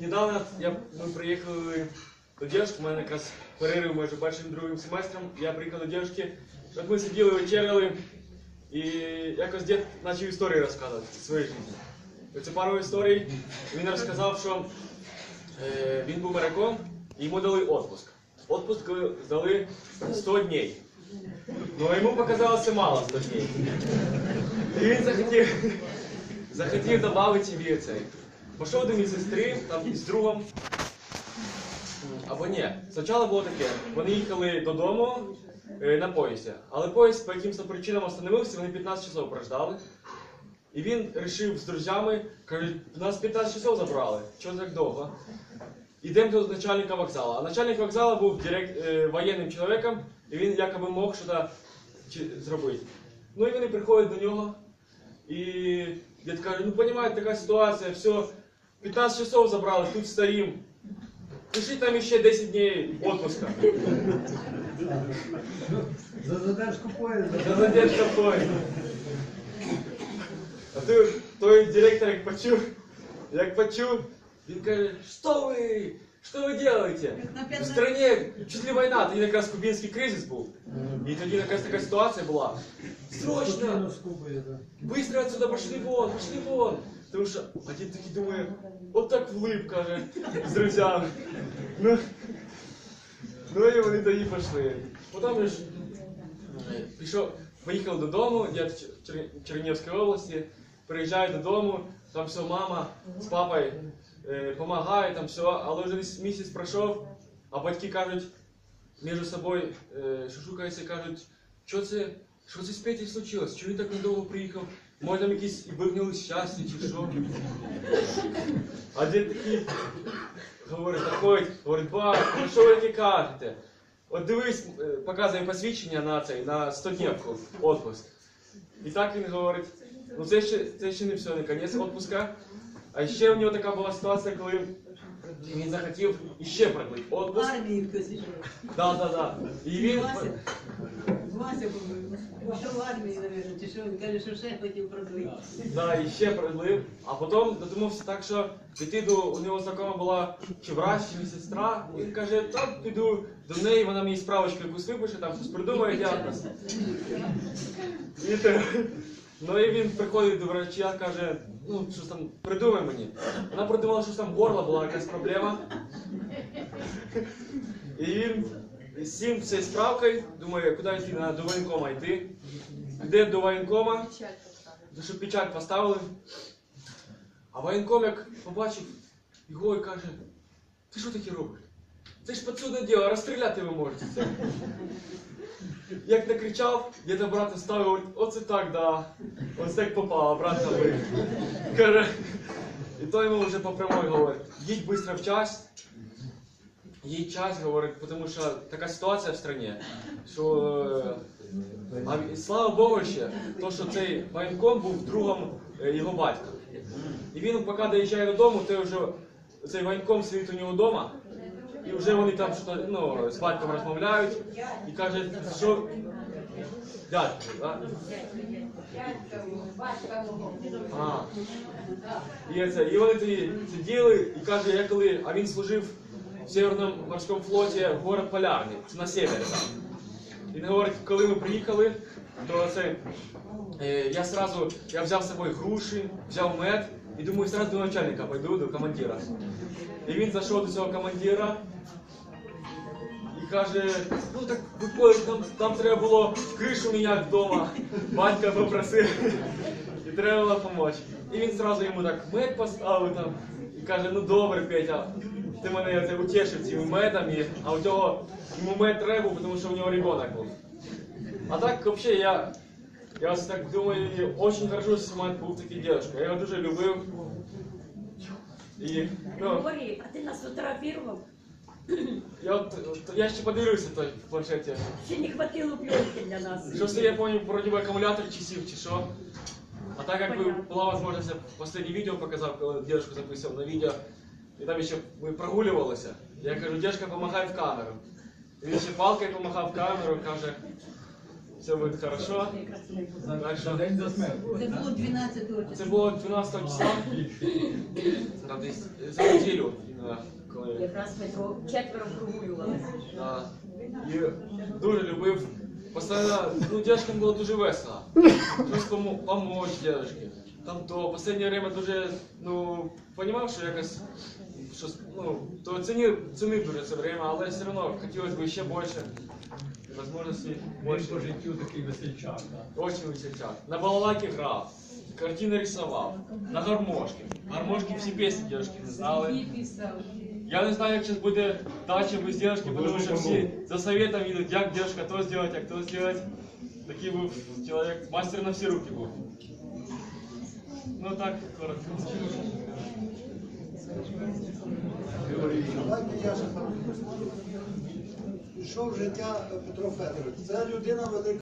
Недавно я, ми приїхали до дівчинки, у мене якраз перерив між першим другим семестром. Я приїхав до дівчинки, от ми сиділи, вечеряли, і якось дід почав історії розказувати своєї житті. Оце пару історій. Він розказав, що е, він був моряком, і йому дали відпуск. Отпуск дали 100 днів. Ну, йому показалося мало 100 днів. І він захотів, захотів додати цей. Пішов до медсестри, там із другом. Або ні. Спочатку було таке. Вони їхали додому е, на поїзді, але поїзд по якимось причинам остановився, вони 15 часов прождали. І він вирішив з друзями, кажуть, нас 15 часов забрали, чого так довго? Ідемо до начальника вокзалу. А начальник вокзалу був директ, е, воєнним чоловіком, і він якоби мог щось зробити. Ну і вони приходять до нього, і дід каже, ну розумієте, така ситуація, все, 15 часов забрали, тут стоїмо. Пиши там ще 10 днів відпуска. За задержку поїзда. За задержка поїзда. А той, той директор як почув, як почув, він каже, що ви, що ви робите? В стране чуть ли війна, тоді якраз кубинський кризис був. І тоді якась така ситуація була. Срочно! Спокійно скупує, так. Быстро отсюда пошли вон, пошли вон. Потому что один такий думає, от так влип, каже, з друзями. Ну, ну і вони тоді пішли. Потім ж е, пішов, поїхав додому, я в Чер- Чер- області, приїжджаю додому, там все, мама з папою допомагає, там все, але вже місяць пройшов, а батьки кажуть, між собою е, шушукаються і кажуть, що це, що це з Петей случилось? Чого він так недовго приїхав? Може там якісь вигнали щастя чи що? А дід такий говорить, заходить, говорить, батько, ну що ви таке кажете? От дивись, е, показує посвідчення на цей, на 100 днівку отпуск. І так він говорить, ну це ще, це ще не все, не кінець отпуска. А ще у нього така була ситуація, коли він захотів іще продлити отпуск. Да, да, да. І він Вася. Що в армії, навіть, чи що він каже, що ще хотів продлити. да, і ще продлив, а потім додумався так, що піти до у нього знакома була чи врач, чи медсестра. Він каже, там піду до неї, вона мені справочку якусь випише, там щось придумає. І те- Ну і він приходить до врача, каже, ну щось там придумай мені. Вона придумала, що там горло була якась проблема. І він сів з цією справкою, думає, куди йти, до воєнкома йти. Йде до воєнкома, щоб печать поставили. А воєнком як побачив його і каже, ти що таке робиш? Це ж підсудне діло, розстріляти ви можете це. Як накричав, я до брата став говорить, оце так, да. Ось так попало, брат. Каже, і то йому вже по прямой говорить, їдь швидко в час, їдь час, говорить, тому що така ситуація в країні, що е, а слава Богу ще, то, що цей воєнком був другом е, його батька. І він, поки доїжджає додому, то вже цей воєнком сидить у нього вдома, і вже вони там ну, з батьком розмовляють, і каже, що. Дядько, да? А. І, це, і вони тоді сиділи, і каже, я коли, а він служив в Северному морському флоті город Полярний, це на севері там. Він говорить, коли ми приїхали, то це е, я сразу я взяв з собою груші, взяв мед і думаю, сразу до начальника пойду, до командира. І він зайшов до цього командира і каже, ну так виходить, там, там треба було кришу міняти вдома. Батька попросив. І треба було допомогти. І він зразу йому так мед поставив там і каже, ну добре, Петя, ти мене оце утішив цими медами, а у цього йому мед треба, тому що у нього ребенок був. А так взагалі я, я ось так думаю, дуже хорошо, що у мене був такий дядько. Я його дуже любив. І, ну, Григорій, а ти нас фотографував? я, от, от, я ще подивився той в планшеті. Ще не хватило пленки для нас. Що це я помню, вроде бы акумулятор часів чи що. А так як би була можливість, я останнє відео показав, коли дедушку записував на відео, і там ще ми прогулювалися. Я кажу, дедушка, помагай в камеру. І він ще палкою помахав в камеру, каже, все буде хорошо. Так що. Це було 12 числа. це було 12 числа, десь за неділю, коли Якраз ми тро- четверо прогулювалися. І дуже любив. Постоянно, ну, дядькам було дуже весело. Щось кому помочь дядьки. Там то, в останнє время дуже, ну, понімав, що якось, щось, ну, то цінив, цінив дуже це время, але все одно хотілося б ще більше. Возможності Він по життю такий весельчак. да. Очень весельчак. На балалайке грав, картини рисував, на гармошки. Гармошки всі пісні дядьки не знали. Я не знаю, як зараз буде дача без дівчинки, тому що всі за советом їдуть, як дівчинка то зробити, як то зробити. Такий був чоловік, мастер на всі руки був. Ну так, коротко. Давайте я ще. Пішов життя Петро Федорович. Це людина велика.